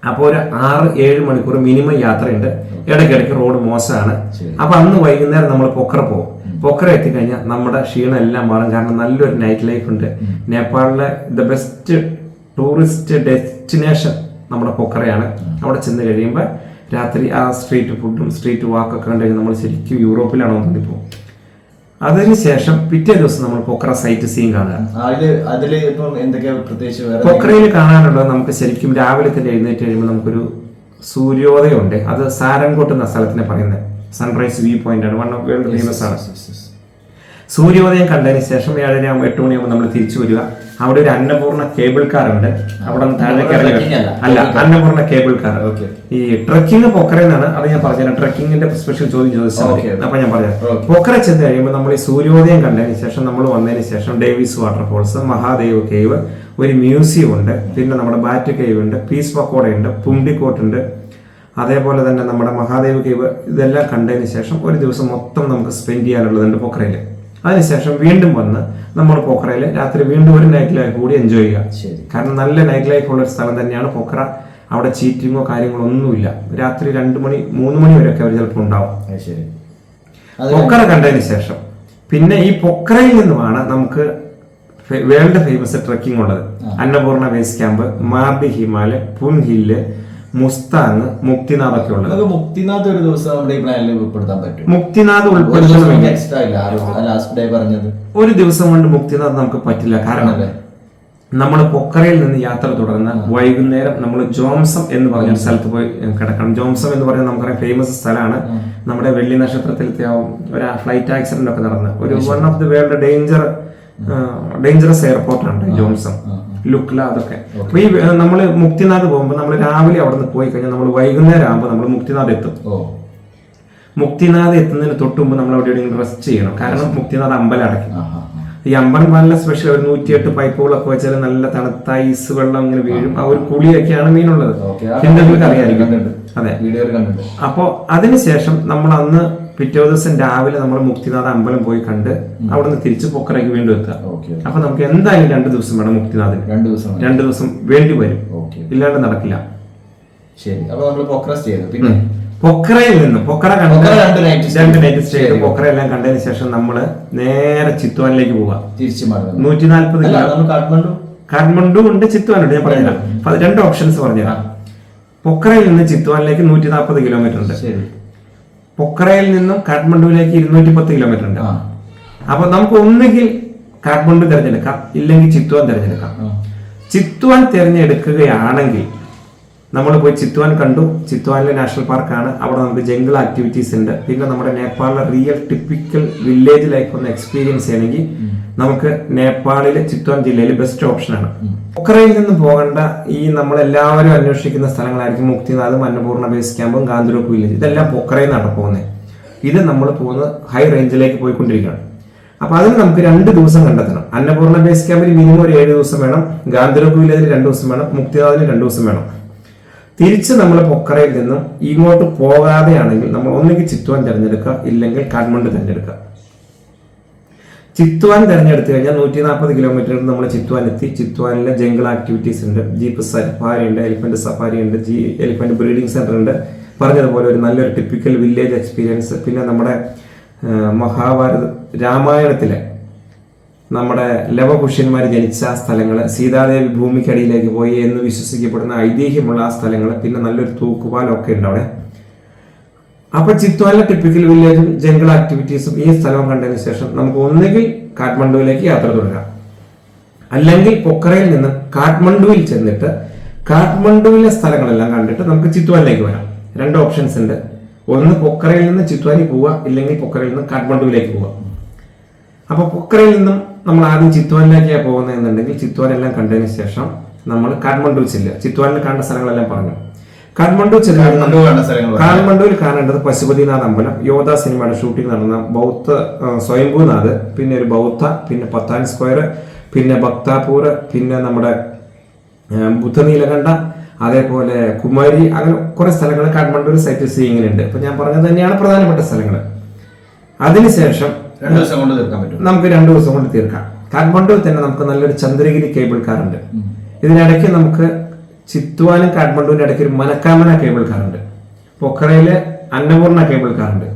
അപ്പോൾ ഒരു ആറ് ഏഴ് മണിക്കൂർ മിനിമം യാത്രയുണ്ട്. ഇടയ്ക്കിടയ്ക്ക് റോഡ് മോശമാണ്. ശരി. അപ്പൊ അന്ന് വൈകുന്നേരം നമ്മൾ പൊക്കറ പോകും. പൊക്കറ എത്തിക്കഴിഞ്ഞാൽ നമ്മുടെ ക്ഷീണം എല്ലാം മാറും. കാരണം നല്ലൊരു നൈറ്റ് ലൈഫ് ഉണ്ട്. നേപ്പാളിലെ ദ ബെസ്റ്റ് ടൂറിസ്റ്റ് ഡെസ്റ്റിനേഷൻ നമ്മുടെ പൊക്കറയാണ്. അവിടെ ചെന്ന് കഴിയുമ്പോൾ രാത്രി ആ സ്ട്രീറ്റ് ഫുഡും സ്ട്രീറ്റ് വാക്കൊക്കെ കണ്ടു കഴിഞ്ഞാൽ നമ്മൾ ശരിക്കും യൂറോപ്പിലാണോ തോന്നിപ്പോകും. അതിനുശേഷം പിറ്റേ ദിവസം നമ്മൾ പൊക്ര സൈറ്റ് സീൻ കാണുക. പൊക്രയിൽ കാണാനുള്ളത് നമുക്ക് ശരിക്കും രാവിലെ തന്നെ എഴുന്നേറ്റ് കഴിയുമ്പോൾ നമുക്കൊരു സൂര്യോദയം ഉണ്ട് അത് സാരൻകോട്ട് എന്ന സ്ഥലത്തിനെ പറയുന്നത്. സൺറൈസ് വ്യൂ പോയിന്റ് ആണ്. വൺ ഓഫ് വേൾഡ് ഫേമസ് ആണ്. സൂര്യോദയം കണ്ടതിന് ശേഷം ഏഴര ആകുമ്പോൾ എട്ട് മണിയാകുമ്പോൾ നമ്മൾ തിരിച്ചു വരിക. അവിടെ ഒരു അന്നപൂർണ കേബിൾ കാർ ഉണ്ട്. അവിടെ താഴേക്ക് ഇറങ്ങി അല്ല. Annapurna cable car. ഈ ട്രക്കിംഗ് പൊക്കറയെന്നാണ് അത് ഞാൻ പറഞ്ഞത്. ട്രക്കിങ്ങിന്റെ സ്പെഷ്യൽ ചോദ്യം ചോദിച്ചാൽ. അപ്പൊ ഞാൻ പറഞ്ഞു. പൊക്കറ ചെന്ന് കഴിയുമ്പോൾ നമ്മൾ ഈ സൂര്യോദയം കണ്ടതിന് ശേഷം നമ്മൾ വന്നതിന് ശേഷം ഡേവിസ് വാട്ടർഫോൾസ് മഹാദേവ് കേവ് ഒരു മ്യൂസിയം ഉണ്ട്. പിന്നെ നമ്മുടെ ബാറ്റ് കേവ് ഉണ്ട് പീസ് പക്കോട ഉണ്ട് പുണ്ടിക്കോട്ട് ഉണ്ട്. അതേപോലെ തന്നെ നമ്മുടെ മഹാദേവ് കേവ് ഇതെല്ലാം കണ്ടതിന് ശേഷം ഒരു ദിവസം മൊത്തം നമുക്ക് സ്പെൻഡ് ചെയ്യാനുള്ളതുണ്ട് പൊക്കറയിൽ അതിനുശേഷം വീണ്ടും വന്ന് നമ്മൾ പൊക്കറയിൽ രാത്രി വീണ്ടും ഒരു നൈറ്റ് ലൈഫ് കൂടി എൻജോയ് ചെയ്യുക. കാരണം നല്ല നൈറ്റ് ലൈഫ് ഉള്ള ഒരു സ്ഥലം തന്നെയാണ് പൊക്കറ അവിടെ ചീറ്റിങ്ങോ കാര്യങ്ങളോ ഒന്നുമില്ല. രാത്രി രണ്ട് മണി മൂന്ന് മണി വരെയൊക്കെ അവർ ചിലപ്പോൾ ഉണ്ടാവും. പൊക്കറ കണ്ടതിന് ശേഷം പിന്നെ ഈ പൊക്കറയിൽ നിന്നുമാണ് നമുക്ക് വേൾഡ് ഫേമസ് ട്രക്കിംഗ് ഉള്ളത്. Annapurna base camp Mardi Himal Poon hill Mustang Muktinath ഒക്കെ ഉള്ളത്. നമുക്ക് മുക്തിനാഥ് ഒരു ദിവസം നമ്മുടെ ഈ പ്ലാനിൽ ഉൾപ്പെടുത്താൻ പറ്റും. മുക്തിനാഥ് ഉൾപ്പെടുത്തുന്നത് ഉൾപ്പെടുത്തണമെങ്കിൽ എക്സ്ട്രാ ഇല്ല ലാസ്റ്റ് ഡേ പറഞ്ഞത്. ഒരു ദിവസം കൊണ്ട് മുക്തിനാഥ് നമുക്ക് പറ്റില്ല. കാരണം? നമ്മൾ പൊക്കറയിൽ നിന്ന് യാത്ര തുടർന്ന് വൈകുന്നേരം നമ്മൾ ജോംസം എന്ന് പറഞ്ഞ ഒരു സ്ഥലത്ത് പോയി കിടക്കണം. ജോംസം എന്ന് പറഞ്ഞാൽ നമുക്കറിയാം ഫേമസ് സ്ഥലമാണ്. നമ്മുടെ വെള്ളി നക്ഷത്രത്തിലത്തെ ഒരു ഫ്ലൈറ്റ് ആക്സിഡന്റ് ഒക്കെ നടന്ന. ഒരു one of the world danger dangerous എയർപോർട്ടാണ് Jomsom. Lukla അതൊക്കെ അപ്പൊ ഈ നമ്മൾ മുക്തിനാഥ് പോകുമ്പോൾ നമ്മൾ രാവിലെ അവിടെ നിന്ന് പോയി കഴിഞ്ഞാൽ നമ്മൾ വൈകുന്നേരം ആകുമ്പോൾ നമ്മൾ മുക്തിനാഥ് എത്തും. മുക്തിനാഥ് എത്തുന്നതിന് തൊട്ട് മുമ്പ് നമ്മൾ അവിടെ എവിടെയെങ്കിലും റെസ്റ്റ് ചെയ്യണം. കാരണം മുക്തിനാഥ് അമ്പലം അടയ്ക്കും. ഈ അമ്പൻപാലിലെ സ്പെഷ്യൽ ഒരു നൂറ്റിയെട്ട് പൈപ്പുകളൊക്കെ വെച്ചാൽ നല്ല തണുത്ത ഐസ് വെള്ളം ഇങ്ങനെ വീഴും. ആ. ഒരു കുളിയൊക്കെയാണ് മീനുള്ളത് എന്തെങ്കിലും അറിയാമായിരിക്കും അതെ. വീഡിയോയിൽ കണ്ടിട്ടുണ്ട്. അപ്പോ അതിനുശേഷം നമ്മൾ അന്ന് പിറ്റേ ദിവസം രാവിലെ നമ്മൾ മുക്തിനാഥ അമ്പലം പോയി കണ്ട് അവിടെ നിന്ന് തിരിച്ച് പൊക്കറയ്ക്ക് വീണ്ടും എത്തുക അപ്പൊ നമുക്ക് എന്തായാലും രണ്ട് ദിവസം വേണം മുക്തിനാഥിന്. രണ്ടു ദിവസം. രണ്ട് ദിവസം വേണ്ടി വരും. ഇല്ലാണ്ട് നടക്കില്ല. ശരി. അപ്പൊ നമ്മൾ ഫോക്കസ് ചെയ്തു. പിന്നെ? പൊക്കറയിൽ നിന്ന് പൊക്ര കണ്ട്. രണ്ട് ശരി. എല്ലാം കണ്ടതിന് ശേഷം നമ്മൾ നേരെ ചിത്വാനിലേക്ക് പോവാം. തിരിച്ചു നൂറ്റി നാല്പത് കാഠ്മണ്ഡു? കാഠ്മണ്ഡു ഉണ്ട് ചിത്വാൻ ഉണ്ട് ഞാൻ പറഞ്ഞുതരാം. രണ്ട് ഓപ്ഷൻസ് പറഞ്ഞുതരാം. പൊക്രയിൽ നിന്ന് ചിത്വാനിലേക്ക് നൂറ്റി നാൽപ്പത് കിലോമീറ്റർ ഉണ്ട് പൊക്രയിൽ നിന്നും കാഠ്മണ്ഡുവിലേക്ക് ഇരുന്നൂറ്റി പത്ത് കിലോമീറ്റർ ഉണ്ട് അപ്പൊ നമുക്ക് ഒന്നുകിൽ കാഠ്മണ്ഡു തിരഞ്ഞെടുക്കാം ഇല്ലെങ്കിൽ ചിത്വാൻ തിരഞ്ഞെടുക്കാം. ചിത്വാൻ തിരഞ്ഞെടുക്കുകയാണെങ്കിൽ നമ്മൾ പോയി ചിത്വാൻ കണ്ടു. ചിത്വാനിലെ നാഷണൽ പാർക്കാണ്. അവിടെ നമുക്ക് ജംഗിൾ ആക്ടിവിറ്റീസ് ഉണ്ട്. പിന്നെ നമ്മുടെ നേപ്പാളിലെ റിയൽ ടിപ്പിക്കൽ വില്ലേജ് ലൈഫ് ഒന്ന് എക്സ്പീരിയൻസ് ചെയ്യണമെങ്കിൽ നമുക്ക് നേപ്പാളിലെ ചിത്വാൻ ജില്ലയിൽ ബെസ്റ്റ് ഓപ്ഷനാണ് പൊക്രയിൽ നിന്ന് പോകേണ്ട ഈ നമ്മളെല്ലാവരും അന്വേഷിക്കുന്ന സ്ഥലങ്ങളായിരിക്കും മുക്തിനാഥും അന്നപൂർണ ബേസ് ക്യാമ്പും ഗാന്ധിരോപ്പ് വില്ലേജ് ഇതെല്ലാം പൊക്രയിൽ നിന്നാണ് പോകുന്നത് ഇത് നമ്മൾ പോകുന്നത് ഹൈ റേഞ്ചിലേക്ക് പോയിക്കൊണ്ടിരിക്കുകയാണ്. അപ്പൊ അതിന് നമുക്ക് രണ്ട് ദിവസം കണ്ടെത്തണം. അന്നപൂർണ ബേസ് ക്യാമ്പിൽ മിനിമം ഒരു ഏഴ് ദിവസം വേണം. ഗാന്ധിരോപ്പ് വില്ലേജിൽ രണ്ട് ദിവസം വേണം. മുക്തിനാഥിന് രണ്ട് ദിവസം വേണം. തിരിച്ച് നമ്മൾ പൊക്കറയിൽ നിന്നും ഇങ്ങോട്ട് പോകാതെയാണെങ്കിൽ നമ്മൾ ഒന്നുകിൽ ചിത്വാൻ തിരഞ്ഞെടുക്കുക ഇല്ലെങ്കിൽ കാഠ്മണ്ഡു തിരഞ്ഞെടുക്കുക. ചിത്വാൻ തിരഞ്ഞെടുത്തു കഴിഞ്ഞാൽ നൂറ്റി നാൽപ്പത് കിലോമീറ്റർ നമ്മൾ ചിത്വാൻ എത്തി. ചിത്വാനിലെ ജംഗിൾ ആക്ടിവിറ്റീസ് ഉണ്ട്. ജീപ്പ് സഫാരി ഉണ്ട് എലിഫന്റ് സഫാരി ഉണ്ട് ജീ എലിഫന്റ് ബ്രീഡിംഗ് സെന്റർ ഉണ്ട്. പറഞ്ഞതുപോലെ ഒരു നല്ലൊരു ടിപ്പിക്കൽ വില്ലേജ് എക്സ്പീരിയൻസ് പിന്നെ നമ്മുടെ മഹാഭാരത രാമായണത്തിലെ നമ്മുടെ ലവകുഷ്യന്മാർ ജനിച്ച സ്ഥലങ്ങൾ സീതാദേവി ഭൂമിക്കടിയിലേക്ക് പോയി എന്ന് വിശ്വസിക്കപ്പെടുന്ന ഐതിഹ്യമുള്ള ആ സ്ഥലങ്ങൾ പിന്നെ നല്ലൊരു തൂക്കുപാലൊക്കെ ഉണ്ട് അവിടെ. അപ്പൊ ചിത്വാല ടിപ്പിക്കൽ വില്ലേജും ജംഗിൾ ആക്ടിവിറ്റീസും ഈ സ്ഥലം കണ്ടതിന് ശേഷം നമുക്ക് ഒന്നുകിൽ കാഠ്മണ്ഡുവിലേക്ക് യാത്ര തുടരാം. അല്ലെങ്കിൽ പൊക്കറയിൽ നിന്ന് കാഠ്മണ്ഡുവിൽ ചെന്നിട്ട് കാഠ്മണ്ഡുവിലെ സ്ഥലങ്ങളെല്ലാം കണ്ടിട്ട് നമുക്ക് ചിത്വാനിലേക്ക് വരാം. രണ്ട് ഓപ്ഷൻസ് ഉണ്ട്. ഒന്ന് പൊക്കറയിൽ നിന്ന് ചിത്വാനി പോവുക ഇല്ലെങ്കിൽ പൊക്കറയിൽ നിന്ന് കാഠ്മണ്ഡുവിലേക്ക് പോവുക. അപ്പൊ പൊക്കറയിൽ നിന്നും നമ്മൾ ആദ്യം ചിത്വാനിലേക്കാണ് പോകുന്നതെന്നുണ്ടെങ്കിൽ ചിത്വാൻ എല്ലാം കണ്ടതിന് ശേഷം നമ്മൾ കാഠ്മണ്ഡു ചെല്ലുക. ചിത്വാനിൽ കണ്ട സ്ഥലങ്ങളെല്ലാം പറഞ്ഞു. കാഠ്മണ്ഡു പറഞ്ഞു. കാഠ്മണ്ഡുവിൽ കാണേണ്ടത് പശുപതിനാഥ് അമ്പലം. യോധ സിനിമയുടെ ഷൂട്ടിംഗ് നടന്ന ബൗദ്ധ സ്വയംഭൂനാഥ് പിന്നെ ഒരു ബൗദ്ധ പിന്നെ പത്താൻ സ്ക്വയർ പിന്നെ ഭക്താപൂർ പിന്നെ നമ്മുടെ ബുദ്ധനീലകണ്ഠ അതേപോലെ കുമാരി അങ്ങനെ കുറെ സ്ഥലങ്ങൾ കാഠ്മണ്ഡുവിൽ സൈറ്റ് സീയിങ്ങിനുണ്ട് അപ്പൊ ഞാൻ പറഞ്ഞത് തന്നെയാണ് പ്രധാനപ്പെട്ട സ്ഥലങ്ങൾ അതിനുശേഷം രണ്ടു ദിവസം കൊണ്ട് തീർക്കാൻ പറ്റും. നമുക്ക് രണ്ട് ദിവസം കൊണ്ട് തീർക്കാം. കാഠ്മണ്ഡുവിൽ തന്നെ നമുക്ക് നല്ലൊരു ചന്ദ്രഗിരി കേബിൾ കാർ ഉണ്ട്. ഇതിനിടയ്ക്ക് നമുക്ക് ചിത്വാനും കാഠ്മണ്ഡുവിന്റെ ഇടയ്ക്ക് ഒരു മനക്കാമന കേബിൾ കാർ ഉണ്ട്. പൊക്കറയിലെ അന്നപൂർണ കേബിൾ കാർ ഉണ്ട്.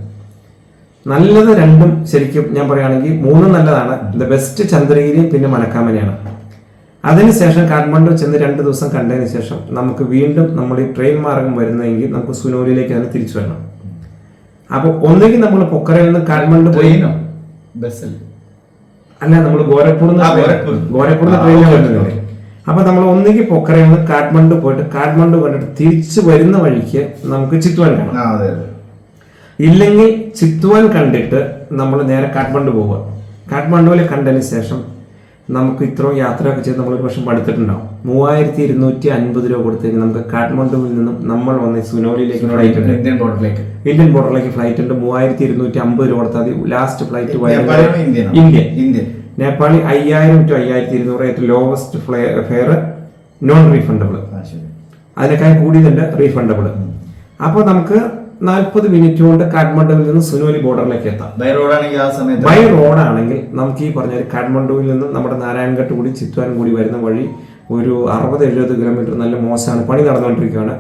നല്ലത് രണ്ടും ശരിക്കും ഞാൻ പറയുകയാണെങ്കിൽ മൂന്നും നല്ലതാണ്. ദ ബെസ്റ്റ് ചന്ദ്രഗിരി പിന്നെ മനക്കാമനയാണ്. അതിനുശേഷം കാഠ്മണ്ഡു ചെന്ന് രണ്ട് ദിവസം കണ്ടതിന് ശേഷം നമുക്ക് വീണ്ടും നമ്മൾ ഈ ട്രെയിൻ മാർഗം വരുന്നതെങ്കിൽ നമുക്ക് സുനോലിലേക്ക് തന്നെ തിരിച്ചു വരണം. അപ്പൊ ഒന്നുകിൽ നമ്മൾ പൊക്കറയിൽ നിന്ന് കാഠ്മണ്ഡു പോയി ബസ്സല്ലേ അല്ല നമ്മൾ ഗോരഖ്പൂർ ഗോരഖ്പൂർ. വരുന്നുണ്ട് അപ്പൊ നമ്മൾ ഒന്നുകിൽ പൊക്കറയിൽ നിന്ന് കാഠ്മണ്ഡു പോയിട്ട് കാഠ്മണ്ഡു കണ്ടിട്ട് തിരിച്ചു വരുന്ന വഴിക്ക് നമുക്ക് ചിത്വാൻ കാണാം. ഇല്ലെങ്കിൽ ചിത്വാൻ കണ്ടിട്ട് നമ്മൾ നേരെ കാഠ്മണ്ഡു പോവുക. കാഠ്മണ്ഡുവിൽ കണ്ടതിന് ശേഷം നമുക്ക് ഇത്രയും യാത്രയൊക്കെ ചെയ്ത് നമ്മൾ ഒരു മടുത്തിട്ടുണ്ടാവും മൂവായിരത്തി ഇരുന്നൂറ്റി അൻപത് രൂപ കൊടുത്തേക്ക് നമുക്ക് കാഠ്മണ്ഡുവിൽ നിന്നും നമ്മൾ വന്ന് സുനോലിയിലേക്ക് ഫ്ലൈറ്റ് ഉണ്ട്. ഇന്ത്യൻ ബോർഡറിലേക്ക് ഇന്ത്യൻ ബോർഡറിലേക്ക് ഫ്ലൈറ്റ് ഉണ്ട്. മൂവായിരത്തി ഇരുന്നൂറ്റി അമ്പത് രൂപ കൊടുത്താൽ മതി. Last flight India. India Nepali അയ്യായിരം ടു അയ്യായിരത്തി ഇരുന്നൂറ് ഏറ്റവും ലോവസ്റ്റ് ഫെയർ നോൺ റീഫണ്ടബിൾ അതിനേക്കാൾ കൂടിയതുണ്ട് റീഫണ്ടബിൾ അപ്പോൾ നമുക്ക് നാൽപ്പത് മിനിറ്റ് കൊണ്ട് കാഠ്മണ്ഡുവിൽ നിന്ന് സുനോലി ബോർഡറിലേക്ക് എത്താം. ബൈ റോഡാണെങ്കിൽ ആ സമയത്ത് ബൈ റോഡാണെങ്കിൽ നമുക്ക് ഈ പറഞ്ഞ കാഠ്മണ്ഡുവിൽ നിന്ന് നമ്മുടെ നാരായൺഘട്ട് കൂടി ചിത്വാൻ കൂടി വരുന്ന വഴി ഒരു അറുപത് എഴുപത് കിലോമീറ്റർ നല്ല മോശമാണ്. പണി നടന്നുകൊണ്ടിരിക്കുകയാണ്.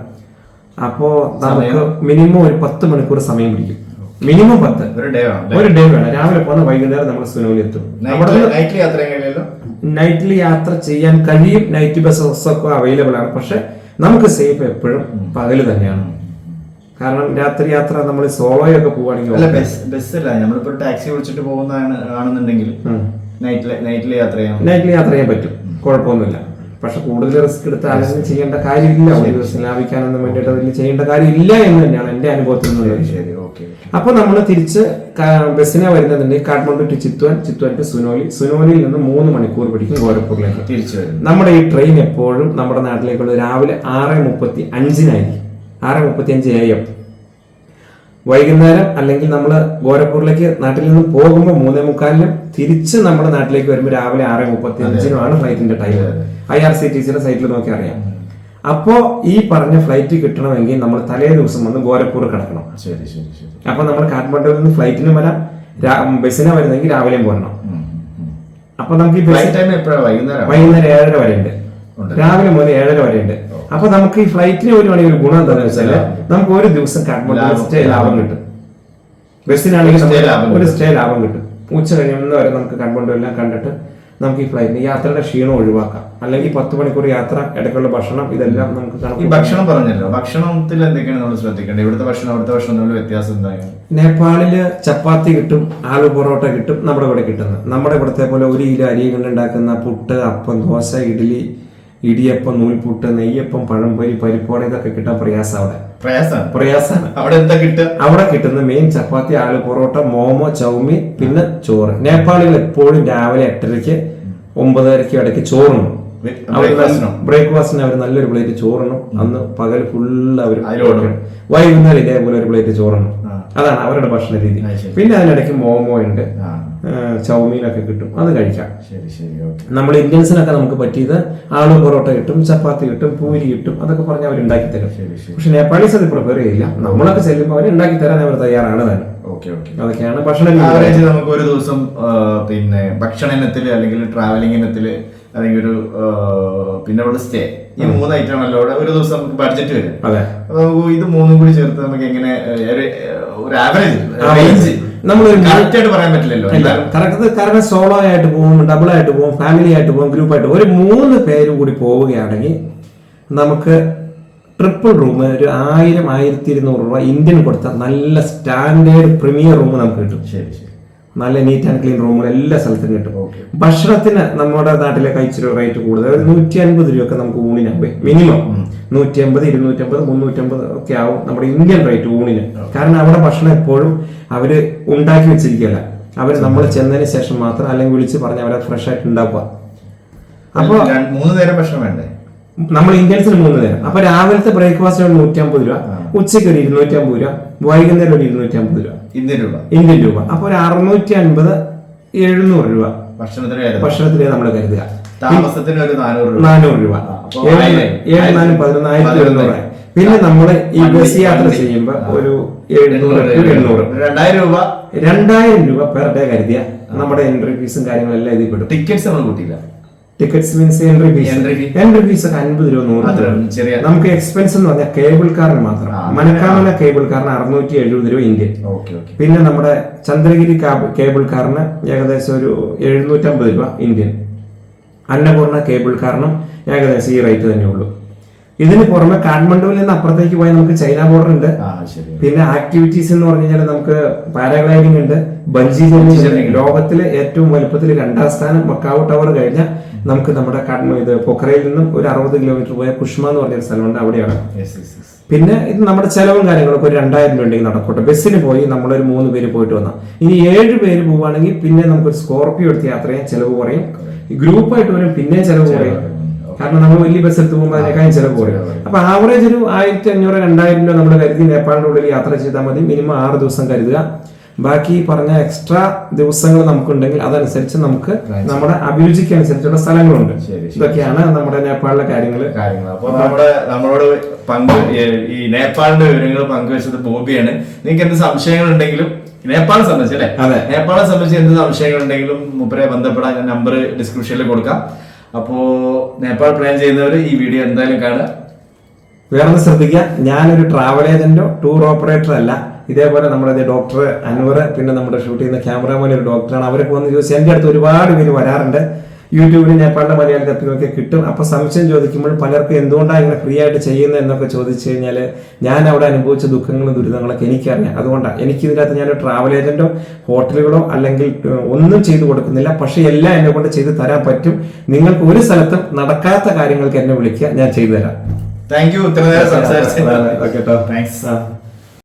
അപ്പോ നമുക്ക് മിനിമം ഒരു പത്ത് മണിക്കൂർ സമയം പിടിക്കും. മിനിമം പത്ത്. ഒരു ഡേ വേണം രാവിലെ പോകുന്ന വൈകുന്നേരം നമ്മൾ സുനോലി എത്തും. നൈറ്റിൽ യാത്ര ചെയ്യാൻ കഴിയും. നൈറ്റ് ബസ്സസ് ഒക്കെ അവൈലബിൾ ആണ്. പക്ഷെ നമുക്ക് സേഫ് എപ്പോഴും പകൽ തന്നെയാണ്. കാരണം രാത്രി യാത്ര നമ്മൾ സോളോയൊക്കെ പോവുകയാണെങ്കിൽ അല്ല ബസ് ബസ്സല്ല. നമ്മളിപ്പോ ടാക്സി വിളിച്ചിട്ട് പോകുന്നതാണ് ആണെന്നുണ്ടെങ്കിൽ നൈറ്റിലെ നൈറ്റിൽ യാത്ര ചെയ്യാം നൈറ്റിൽ യാത്ര ചെയ്യാൻ പറ്റും. കുഴപ്പമൊന്നുമില്ല. പക്ഷെ കൂടുതൽ റിസ്ക് എടുത്ത് ആലോചന ചെയ്യേണ്ട കാര്യമില്ല. ഒരു ദിവസം ലാഭിക്കാനൊന്നും വേണ്ടിയിട്ട് അതിൽ ചെയ്യേണ്ട കാര്യമില്ല എന്ന് തന്നെയാണ് എന്റെ അനുഭവത്തിൽ നിന്നുള്ളത് ശരി ഓക്കെ അപ്പൊ നമ്മൾ തിരിച്ച് ബസ്സിനെ വരുന്നതുണ്ടെങ്കിൽ കാഠ്മണ്ഡു ടു ചിത്വാൻ ചിത്വാൻ ടു സുനോലി. സുനോലിയിൽ നിന്ന് മൂന്ന് മണിക്കൂർ പിടിക്കും ഗോരഖ്പൂരിലേക്ക്. തിരിച്ചു വരും നമ്മുടെ ഈ ട്രെയിൻ എപ്പോഴും നമ്മുടെ നാട്ടിലേക്കുള്ള രാവിലെ ആറ് മുപ്പത്തി അഞ്ചിനായിരിക്കും. ആറ് മുപ്പത്തി അഞ്ച് എ എം. വൈകുന്നേരം അല്ലെങ്കിൽ നമ്മൾ ഗോരഖ്പൂരിലേക്ക് നാട്ടിൽ നിന്ന് പോകുമ്പോൾ മൂന്നേ മുക്കാലിനും തിരിച്ച് നമ്മുടെ നാട്ടിലേക്ക് വരുമ്പോൾ രാവിലെ ആറ് മുപ്പത്തി അഞ്ചിനുമാണ് ഫ്ലൈറ്റിന്റെ time I R C T സിയുടെ സൈറ്റിൽ നോക്കി അറിയാം. അപ്പോ ഈ പറഞ്ഞ ഫ്ലൈറ്റ് കിട്ടണമെങ്കിൽ നമ്മൾ തലേ ദിവസം വന്ന് ഗോരഖ്പൂർ കിടക്കണം. ശരി ശരി ശരി. അപ്പൊ നമ്മൾ കാഠ്മണ്ഡുവിൽ നിന്ന് ഫ്ലൈറ്റിന് വരാം. ബസ്സിനെ വരുന്നെങ്കിൽ രാവിലെയും പോരണം. അപ്പൊ നമുക്ക് ഈ വൈകുന്നേരം വൈകുന്നേരം ഏഴര വരെ ഉണ്ട്. രാവിലെ മുതൽ ഏഴര വരെ ഉണ്ട് അപ്പൊ നമുക്ക് ഈ ഫ്ലൈറ്റിന് ഒരു മണി ഒരു ഗുണം എന്താണെന്ന് വെച്ചാൽ നമുക്ക് ഒരു ദിവസം കാഠ്മണ്ഡു സ്റ്റേ ലാഭം കിട്ടും. ബസ്സിനാണെങ്കിൽ ഒരു സ്റ്റേ ലാഭം കിട്ടും. ഉച്ച കഴിയുന്ന വരെ നമുക്ക് കാഠ്മണ്ഡു എല്ലാം കണ്ടിട്ട് നമുക്ക് ഈ ഫ്ലൈറ്റിന് യാത്രയുടെ ക്ഷീണം ഒഴിവാക്കാം. അല്ലെങ്കിൽ പത്ത് മണിക്കൂർ യാത്ര ഇടയ്ക്കുള്ള ഭക്ഷണം ഇതെല്ലാം നമുക്ക് ഈ ഭക്ഷണം പറഞ്ഞല്ലോ. ഭക്ഷണത്തിൽ എന്തൊക്കെയാണ് നമ്മൾ ശ്രദ്ധിക്കേണ്ടത്? ഇവിടുത്തെ ഭക്ഷണം അവിടുത്തെ ഭക്ഷണം തമ്മിൽ വ്യത്യാസം എന്താണ് നേപ്പാളിൽ ചപ്പാത്തി കിട്ടും ആലു പൊറോട്ട കിട്ടും നമ്മുടെ ഇവിടെ കിട്ടുന്നത്. നമ്മുടെ ഇവിടുത്തെ പോലെ ഒരു കിലോ അരി കൊണ്ട് ഉണ്ടാക്കുന്ന പുട്ട് അപ്പം ദോശ ഇഡ്ഡലി ഇടിയപ്പം നൂൽപുട്ട് നെയ്യപ്പം പഴംപൊരി പരിപ്പോട ഇതൊക്കെ കിട്ടാൻ പ്രയാസം അവിടെ പ്രയാസമാണ്. പ്രയാസമാണ്. അവിടെ എന്താ കിട്ടുക? അവിടെ കിട്ടുന്ന മെയിൻ ചപ്പാത്തി ആളു പൊറോട്ട മോമോ ചൗമി പിന്നെ ചോറ്. നേപ്പാളിൽ എപ്പോഴും രാവിലെ എട്ടരയ്ക്ക് ഒമ്പതരയ്ക്ക് ഇടയ്ക്ക് ചോറുണ്ണും. ബ്രേക്ക്ഫാസ്റ്റിനോ അവർ നല്ലൊരു പ്ലേറ്റ് ചോറണം അന്ന് പകൽ ഫുള്ള് അവർ വൈകുന്നേരം ഇതേപോലെ ഒരു പ്ലേറ്റ് ചോറണം. അതാണ് അവരുടെ ഭക്ഷണ രീതി. പിന്നെ അതിനിടയ്ക്ക് മോമോ ഉണ്ട്. ചൗമീനൊക്കെ കിട്ടും. അത് കഴിക്കാം. നമ്മൾ ഇന്ത്യൻസിനൊക്കെ നമുക്ക് പറ്റിയത് ആളു പൊറോട്ട കിട്ടും ചപ്പാത്തി കിട്ടും പൂരി കിട്ടും അതൊക്കെ പറഞ്ഞ് അവർ ഉണ്ടാക്കി തരും. പക്ഷെ നേപ്പാളീസ് അത് പ്രിഫർ ചെയ്യില്ല. നമ്മളൊക്കെ ചെല്ലുമ്പോൾ അവർ ഉണ്ടാക്കി തരാൻ അവർ തയ്യാറാണ് തന്നെ അതൊക്കെയാണ് ഭക്ഷണ നമുക്ക് ഒരു ദിവസം പിന്നെ ഭക്ഷണ ഇനത്തിൽ അല്ലെങ്കിൽ ട്രാവലിംഗ് ഇനത്തിൽ അല്ലെങ്കിൽ ഒരു പിന്നെ അവിടെ സ്റ്റേ ഈ മൂന്ന് ഐറ്റം ആണല്ലോ അവിടെ ഒരു ദിവസം നമുക്ക് ബഡ്ജറ്റ് വരും. അതെ. നമുക്ക് ഇത് മൂന്നും കൂടി ചേർത്ത് നമുക്ക് എങ്ങനെ ഒരു- ആവറേജ് റേഞ്ച് നമ്മൾ കറക്റ്റ് ആയിട്ട് പറയാൻ പറ്റില്ലല്ലോ. കറക്റ്റ് കാരണം സോളോ ആയിട്ട് പോകും ഡബിൾ ആയിട്ട് പോകും ഫാമിലി ആയിട്ട് പോകും ഗ്രൂപ്പ് ആയിട്ട്. ഒരു മൂന്ന് പേര് കൂടി പോവുകയാണെങ്കിൽ നമുക്ക് ട്രിപ്പിൾ റൂം ഒരു ആയിരം ആയിരത്തി ഇരുന്നൂറ് രൂപ ഇന്ത്യൻ കൊടുത്ത നല്ല സ്റ്റാൻഡേർഡ് പ്രീമിയർ റൂം നമുക്ക് കിട്ടും. ശരി ശരി. നല്ല നീറ്റ് ആൻഡ് ക്ലീൻ റൂമുകൾ എല്ലാ സ്ഥലത്തും കിട്ടും ഭക്ഷണത്തിന് നമ്മുടെ നാട്ടിലെ കഴിച്ചൊരു റേറ്റ് കൂടുതൽ. ഒരു നൂറ്റി അൻപത് രൂപയൊക്കെ നമുക്ക് ഊണിന് മിനിമം നൂറ്റി അമ്പത് ഇരുന്നൂറ്റമ്പത് മുന്നൂറ്റമ്പത് ഒക്കെ ആവും നമ്മുടെ ഇന്ത്യൻ റേറ്റ് ഊണിന്. കാരണം അവിടെ ഭക്ഷണം എപ്പോഴും അവർ ഉണ്ടാക്കി വെച്ചിരിക്കുകയല്ല. അവർ നമ്മൾ ചെന്നതിന് ശേഷം മാത്രം അല്ലെങ്കിൽ വിളിച്ച് പറഞ്ഞ് അവരെ ഫ്രഷ് ആയിട്ട് ഉണ്ടാക്കുക. അപ്പൊ മൂന്ന് നേരം ഭക്ഷണം വേണ്ടേ? നമ്മൾ ഇന്ത്യൻസിന് മൂന്ന് നേരം അപ്പൊ രാവിലത്തെ ബ്രേക്ക്ഫാസ്റ്റ് ഒരു നൂറ്റമ്പത് രൂപ. ഉച്ചയ്ക്ക് ഒരു ഇരുന്നൂറ്റി അമ്പത് രൂപ. വൈകുന്നേരം ഒരു ഇരുന്നൂറ്റി അമ്പത് രൂപ. ഇന്ത്യൻ രൂപ. ഇന്ത്യൻ രൂപ. അപ്പൊ ഒരു അറുന്നൂറ്റി അൻപത് എഴുന്നൂറ് രൂപ. ഭക്ഷണത്തിന് ഭക്ഷണത്തിന് നമ്മൾ കരുതുക. താമസത്തിന് ഒരു നാനൂറ് രൂപ. ഏഴ്. നാലും പതിനൊന്നായിരത്തി എഴുന്നൂറ് പിന്നെ നമ്മൾ ഈ ബസ് യാത്ര ചെയ്യുമ്പോൾ ഒരു എഴുന്നൂറ് എണ്ണൂറ് രണ്ടായിരം രൂപ. രണ്ടായിരം രൂപ പെർ ഡേ കരുതിയ നമ്മുടെ എൻട്രി ഫീസും കാര്യങ്ങളെല്ലാം ഇതിൽ പെടും. ടിക്കറ്റ്സ് ഒന്നും കൂട്ടിയില്ല. Tickets means entry fees. Entry fees ഒക്കെ അൻപത് രൂപ നൂറ് രൂപ. നമുക്ക് എക്സ്പെൻസ് എന്ന് പറഞ്ഞാൽ കേബിൾ കാറിന് മാത്രം. മനക്കാമല കേബിൾ കാറിന് അറുന്നൂറ്റി എഴുപത് രൂപ ഇന്ത്യൻ. പിന്നെ നമ്മുടെ ചന്ദ്രഗിരി കാബ്- കേബിൾ കാറിന് ഏകദേശം ഒരു എഴുന്നൂറ്റമ്പത് രൂപ ഇന്ത്യൻ. അന്നപൂർണ കേബിൾ കാറിനും ഏകദേശം ഈ റേറ്റ് തന്നെ ഉള്ളൂ. ഇതിന് പുറമെ കാഠ്മണ്ഡുവിൽ നിന്ന് അപ്പുറത്തേക്ക് പോയാൽ നമുക്ക് ചൈന ബോർഡർ ഉണ്ട്. പിന്നെ ആക്ടിവിറ്റീസ് എന്ന് പറഞ്ഞു കഴിഞ്ഞാൽ നമുക്ക് പാരാഗ്ലൈഡിംഗ് ഉണ്ട്. ബഞ്ചി ജമ്പിംഗ് ലോകത്തിലെ ഏറ്റവും വലുപ്പത്തിൽ രണ്ടാം സ്ഥാനം മക്കാവ് ടവർ കഴിഞ്ഞാൽ നമുക്ക് നമ്മുടെ ഇത് പൊഖറയിൽ നിന്നും ഒരു അറുപത് കിലോമീറ്റർ പോയ കുഷ്മ എന്ന് പറഞ്ഞൊരു സ്ഥലമുണ്ട് അവിടെയാണ്. പിന്നെ ഇത് നമ്മുടെ ചെലവും കാര്യങ്ങളൊക്കെ ഒരു രണ്ടായിരം രൂപ ഉണ്ടെങ്കിൽ നടക്കട്ടെ. ബസ്സിന് പോയി നമ്മളൊരു മൂന്ന് പേര് പോയിട്ട് വന്നാൽ ഇനി ഏഴ് പേര് പോവുകയാണെങ്കിൽ പിന്നെ നമുക്കൊരു സ്കോർപ്പിയോ എടുത്ത് യാത്ര ചെയ്യാൻ ചെലവ് കുറയും. ഗ്രൂപ്പായിട്ട് വരും പിന്നെ ചെലവ് കുറയും. കാരണം നമ്മൾ വലിയ ബസ് എടുത്ത് പോകുമ്പോൾ അതിനേക്കാളും ചിലവ് കുറയും. അപ്പൊ ആവറേജ് ഒരു ആയിരത്തി അഞ്ഞൂറ് രണ്ടായിരം രൂപ നമ്മുടെ കരുതി നേപ്പാളിന്റെ ഉള്ളിൽ യാത്ര ചെയ്താൽ മതി. മിനിമം ആറ് ദിവസം കരുതുക. ബാക്കി പറഞ്ഞ എക്സ്ട്രാ ദിവസങ്ങൾ നമുക്കുണ്ടെങ്കിൽ അതനുസരിച്ച് നമുക്ക് നമ്മുടെ അഭിരുചിക്ക് അനുസരിച്ചുള്ള സ്ഥലങ്ങളുണ്ട്. ഇതൊക്കെയാണ് നമ്മുടെ നേപ്പാളിലെ കാര്യങ്ങൾ കാര്യങ്ങൾ അപ്പൊ നമ്മുടെ നമ്മളോട് പങ്ക് ഈ നേപ്പാളിന്റെ വിവരങ്ങൾ പങ്കുവെച്ചത് ബോബിയാണ്. നിങ്ങൾക്ക് എന്ത് സംശയങ്ങൾ ഉണ്ടെങ്കിലും നേപ്പാളെ സംബന്ധിച്ച് അല്ലേ? അതെ. നേപ്പാളെ സംബന്ധിച്ച് എന്ത് സംശയങ്ങൾ ഉണ്ടെങ്കിലും മുപ്പരെ ബന്ധപ്പെടാൻ ഞാൻ നമ്പർ ഡിസ്ക്രിപ്ഷനിൽ കൊടുക്കാം. അപ്പോ നേപ്പാൾ പ്ലാൻ ചെയ്യുന്നവർ ഈ വീഡിയോ എന്തായാലും കാണുക. വേറൊന്ന് ശ്രദ്ധിക്കുക. ഞാനൊരു ട്രാവൽ ഏജന്റോ ടൂർ ഓപ്പറേറ്റർ അല്ല. ഇതേപോലെ നമ്മുടെ ഡോക്ടർ അൻവർ പിന്നെ നമ്മുടെ ഷൂട്ട് ചെയ്യുന്ന ക്യാമറാമാൻ ഒരു ഡോക്ടറാണ്. അവരൊക്കെ വന്ന് ചോദിച്ചു എന്റെ അടുത്ത് ഒരുപാട് പേര് വരാറുണ്ട്. യൂട്യൂബിൽ നേപ്പാളിന്റെ മലയാള തപ്പിലൊക്കെ കിട്ടും. അപ്പൊ സംശയം ചോദിക്കുമ്പോൾ പലർക്കും എന്തുകൊണ്ടാണ് ഇങ്ങനെ ഫ്രീ ആയിട്ട് ചെയ്യുന്നത് എന്നൊക്കെ ചോദിച്ചു കഴിഞ്ഞാൽ ഞാൻ അവിടെ അനുഭവിച്ച ദുഃഖങ്ങളും ദുരിതങ്ങളൊക്കെ എനിക്കറിയാം. അതുകൊണ്ടാണ് എനിക്ക് ഇതിനകത്ത് ഞാൻ ട്രാവൽ ഏജന്റോ ഹോട്ടലുകളോ അല്ലെങ്കിൽ ഒന്നും ചെയ്തു കൊടുക്കുന്നില്ല. പക്ഷേ എല്ലാം എന്നെ കൊണ്ട് ചെയ്തു തരാൻ പറ്റും. നിങ്ങൾക്ക് ഒരു സ്ഥലത്തും നടക്കാത്ത കാര്യങ്ങൾക്ക് എന്നെ വിളിക്കുക. ഞാൻ ചെയ്തു തരാം. താങ്ക് യു ഇത്ര നേരം സംസാരിച്ചു